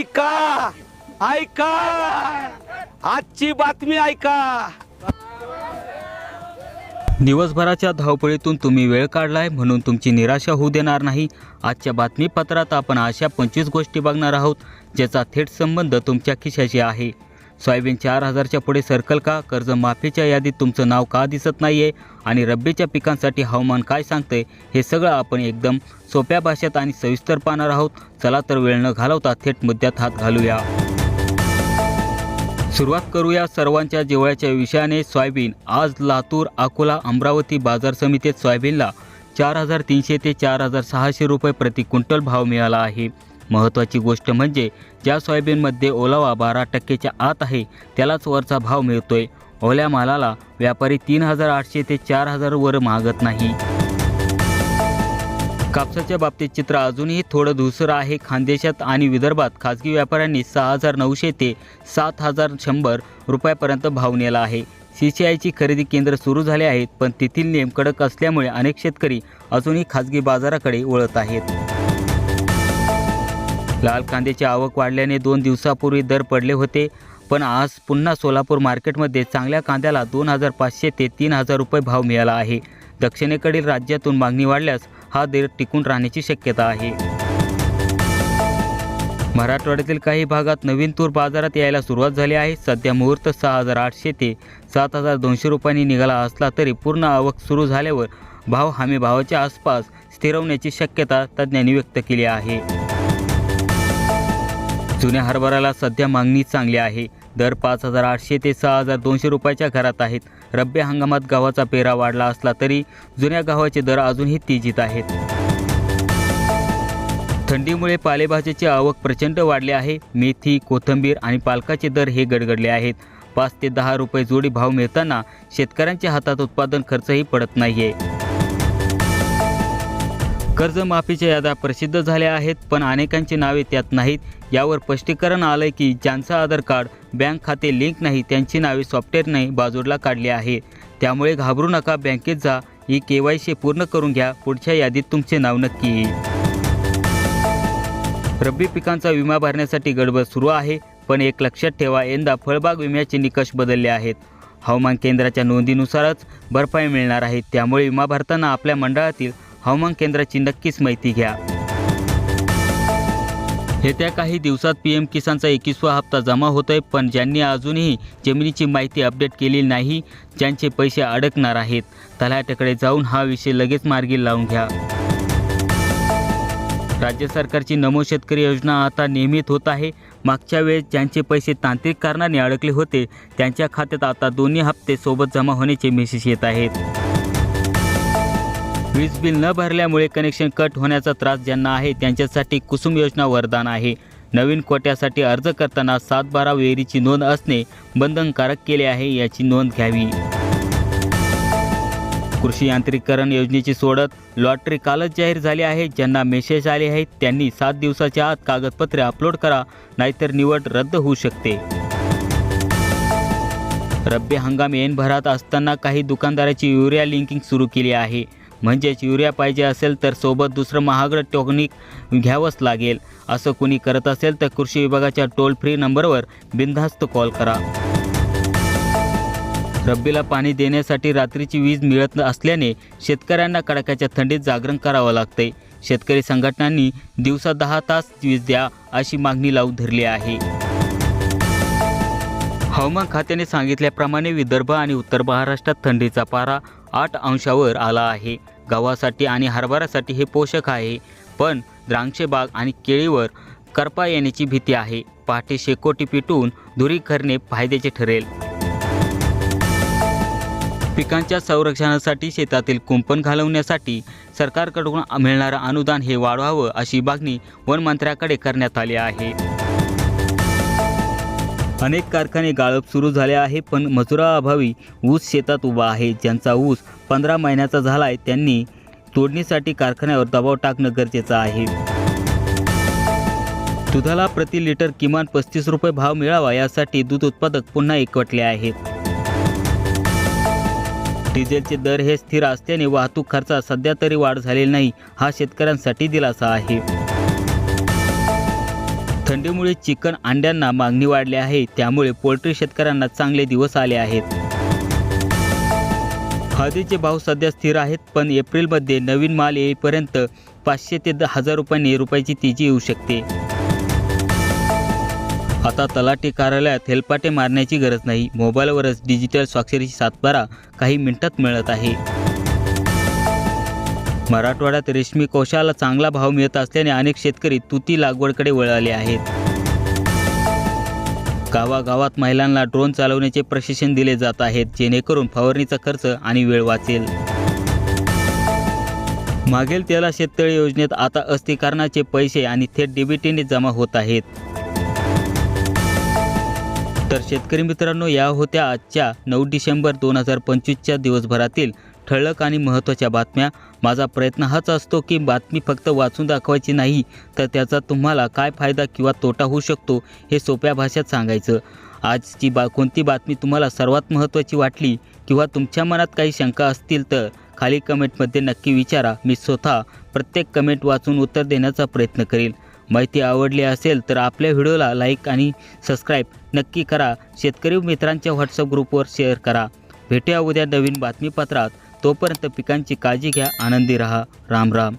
ऐका ऐका. आजची बातमी ऐका. दिवसभराच्या धावपळीतून तुम्ही वेळ काढलाय म्हणून तुमची निराशा होऊ देणार नाही. आजच्या बातमीपत्रात आपण अशा पंचवीस गोष्टी बघणार आहोत ज्याचा थेट संबंध तुमच्या खिशाशी आहे. सोयाबीन चार हजारच्या पुढे सरकल का? कर्जमाफीच्या यादीत तुमचं नाव का दिसत नाही आहे आणि रब्बीच्या पिकांसाठी हवामान काय सांगते हे सगळं आपण एकदम सोप्या भाषेत आणि सविस्तर पाहणार आहोत. चला तर वेळ न घालवता थेट मुद्द्यात हात घालूया. सुरुवात करूया सर्वांच्या जिवळ्याच्या विषयाने. सोयाबीन आज लातूर अकोला अमरावती बाजार समितीत सोयाबीनला चार हजार तीनशे ते चार हजार सहाशे रुपये प्रति क्विंटल भाव मिळाला आहे. महत्त्वाची गोष्ट म्हणजे ज्या सोयाबीनमध्ये ओलावा बारा टक्केच्या आत आहे त्यालाच वरचा भाव मिळतोय. ओल्या मालाला व्यापारी तीन हजार आठशे ते चार हजारवर मागत नाही. कापसाच्या बाबतीत चित्र अजूनही थोडं धुसरं आहे. खानदेशात आणि विदर्भात खाजगी व्यापाऱ्यांनी सहा हजार नऊशे ते सात हजार शंभर रुपयापर्यंत भाव नेला आहे. सी सी आयची खरेदी केंद्र सुरू झाले आहेत पण तेथील नियम कडक असल्यामुळे अनेक शेतकरी अजूनही खाजगी बाजाराकडे वळत आहेत. लाल कांद्याची आवक वाढल्याने दोन दिवसापूर्वी दर पडले होते पण आज पुन्हा सोलापूर मार्केटमध्ये चांगल्या कांद्याला दोन हजार पाचशे ते तीन हजार रुपये भाव मिळाला आहे. दक्षिणेकडील राज्यातून मागणी वाढल्यास हा दर टिकून राहण्याची शक्यता आहे. मराठवाड्यातील काही भागात नवीन तूर बाजारात यायला सुरुवात झाली आहे. सध्या मुहूर्त सहा हजार आठशे ते सात हजार दोनशे रुपयांनी निघाला असला तरी पूर्ण आवक सुरू झाल्यावर भाव हमी भावाच्या आसपास स्थिरवण्याची शक्यता तज्ज्ञांनी व्यक्त केली आहे. जुन्या हरभऱ्याला सध्या मागणी चांगली आहे. दर पाच हजार आठशे ते सहा हजार दोनशे रुपयाच्या घरात आहेत. रब्बी हंगामात गव्हाचा पेरा वाढला असला तरी जुन्या गव्हाचे दर अजूनही तेजीत आहेत. थंडीमुळे पालेभाज्याची आवक प्रचंड वाढली आहे. मेथी कोथिंबीर आणि पालकाचे दर हे गडगडले आहेत. पाच ते दहा रुपये जोडी भाव मिळताना शेतकऱ्यांच्या हातात उत्पादन खर्चही पडत नाहीये. कर्जमाफीच्या याद्या प्रसिद्ध झाल्या आहेत पण अनेकांची नावे त्यात नाहीत. यावर स्पष्टीकरण आलंय की ज्यांचं आधार कार्ड बँक खाते लिंक नाही त्यांची नावे सॉफ्टवेअरने बाजूला काढली आहे. त्यामुळे घाबरू नका बँकेत जा. ही के वाय सी पूर्ण करून घ्या. पुढच्या यादीत तुमचे नाव नक्की येईल. रब्बी पिकांचा विमा भरण्यासाठी गडबड सुरू आहे पण एक लक्षात ठेवा यंदा फळबाग विम्याचे निकष बदलले आहेत. हवामान केंद्राच्या नोंदीनुसारच भरपाई मिळणार आहे. त्यामुळे विमा भरताना आपल्या मंडळातील हवामान केंद्राची नक्कीच माहिती घ्या. येत्या काही दिवसात पी एम किसानचा एकवीसवा हप्ता जमा होतोय पण ज्यांनी अजूनही जमिनीची माहिती अपडेट केलेली नाही ज्यांचे पैसे अडकणार आहेत. तलाट्याकडे जाऊन हा विषय लगेच मार्गी लावून घ्या. राज्य सरकारची नमो शेतकरी योजना आता नियमित होत आहे. मागच्या वेळेस ज्यांचे पैसे तांत्रिक कारणाने अडकले होते त्यांच्या खात्यात आता दोन्ही हप्ते सोबत जमा होण्याचे मेसेज येत आहेत. वीज बिल न भरल्यामुळे कनेक्शन कट होण्याचा त्रास ज्यांना आहे त्यांच्यासाठी कुसुम योजना वरदान आहे. नवीन कोट्यासाठी अर्ज करताना सात बारा विहिरीची नोंद असणे बंधनकारक केले आहे याची नोंद घ्यावी. कृषी यांत्रिकरण योजनेची सोडत लॉटरी कालच जाहीर झाली आहे. ज्यांना मेसेज आले आहेत त्यांनी सात दिवसाच्या आत कागदपत्रे अपलोड करा नाहीतर निवड रद्द होऊ शकते. रब्बी हंगाम ऐनभरात भरात असताना काही दुकानदाराची युरिया लिंकिंग सुरू केली आहे. म्हणजेच युरिया पाहिजे असेल तर सोबत दुसरं महागडं टोकनिक घ्यावंच लागेल. असं कुणी करत असेल तर कृषी विभागाच्या टोल फ्री नंबरवर बिनधास्त कॉल करा. रब्बीला पाणी देण्यासाठी रात्रीची वीज मिळत असल्याने शेतकऱ्यांना कडाक्याच्या थंडीत जागरण करावं लागते शेतकरी संघटनांनी दिवसा दहा तास वीज द्या अशी मागणी लावून धरली आहे. हवामान खात्याने सांगितल्याप्रमाणे विदर्भ आणि उत्तर महाराष्ट्रात थंडीचा पारा आठ अंशावर आला आहे. गव्हासाठी आणि हरभऱ्यासाठी हे पोषक आहे. पण द्राक्षे बाग आणि केळीवर करपा येण्याची भीती आहे. पहाटे शेकोटी पिटून धुरी करणे फायद्याचे ठरेल. पिकांच्या संरक्षणासाठी शेतातील कुंपण घालवण्यासाठी सरकारकडून मिळणारं अनुदान हे वाढवावं अशी मागणी वनमंत्र्याकडे करण्यात आली आहे. अनेक कारखाने गाळप सुरू झाले आहे पण मजुराअभावी ऊस शेतात उभा आहे. ज्यांचा ऊस पंधरा महिन्याचा झाला आहे त्यांनी तोडणीसाठी कारखान्यावर दबाव टाकणं गरजेचं आहे. दुधाला प्रति लिटर किमान पस्तीस रुपये भाव मिळावा यासाठी दूध उत्पादक पुन्हा एकवटले आहेत. डिझेलचे दर हे स्थिर असल्याने वाहतूक खर्चात सध्या तरी वाढ झालेली नाही हा शेतकऱ्यांसाठी दिलासा आहे. थंडीमुळे चिकन अंड्यांना मागणी वाढली आहे. त्यामुळे पोल्ट्री शेतकऱ्यांना चांगले दिवस आले आहेत. हळदीचे भाव सध्या स्थिर आहेत पण एप्रिलमध्ये नवीन माल येईपर्यंत पाचशे ते दहा हजार रुपयांनी रुपयाची तेजी येऊ शकते. आता तलाठी कार्यालयात हेलपाटे मारण्याची गरज नाही. मोबाईलवरच डिजिटल स्वाक्षरीची सातबारा काही मिनिटात मिळत आहे. मराठवाड्यात रेशमी कोशाला चांगला भाव मिळत असल्याने अनेक शेतकरी तुती लागवडकडे वळाले आहेत. गावागावात महिलांना ड्रोन चालवण्याचे प्रशिक्षण दिले जात आहेत जेणेकरून फवारणीचा खर्च आणि वेळ वाचेल. मागेल त्याला शेततळे योजनेत आता अस्थिकारणाचे पैसे आणि थेट डीबीटीने जमा होत आहेत. तर शेतकरी मित्रांनो या होत्या आजच्या नऊ डिसेंबर दोन हजार पंचवीसच्या दिवसभरातील ठळक आणि महत्त्वाच्या बातम्या. माझा प्रयत्न हाच असतो की बातमी फक्त वाचून दाखवायची नाही तर त्याचा तुम्हाला काय फायदा किंवा तोटा होऊ शकतो हे सोप्या भाषेत सांगायचं. आजची बा कोणती बातमी तुम्हाला सर्वात महत्त्वाची वाटली किंवा तुमच्या मनात काही शंका असतील तर खाली कमेंटमध्ये नक्की विचारा. मी स्वतः प्रत्येक कमेंट वाचून उत्तर देण्याचा प्रयत्न करेल माहिती आवडली असेल तर आपल्या व्हिडिओला लाईक आणि सबस्क्राईब नक्की करा. शेतकरी मित्रांच्या व्हॉट्सअप ग्रुपवर शेअर करा. भेटूया उद्या नवीन बातमीपत्रात. तोपर्यंत पिकांची काळजी घ्या. आनंदी रहा. राम राम.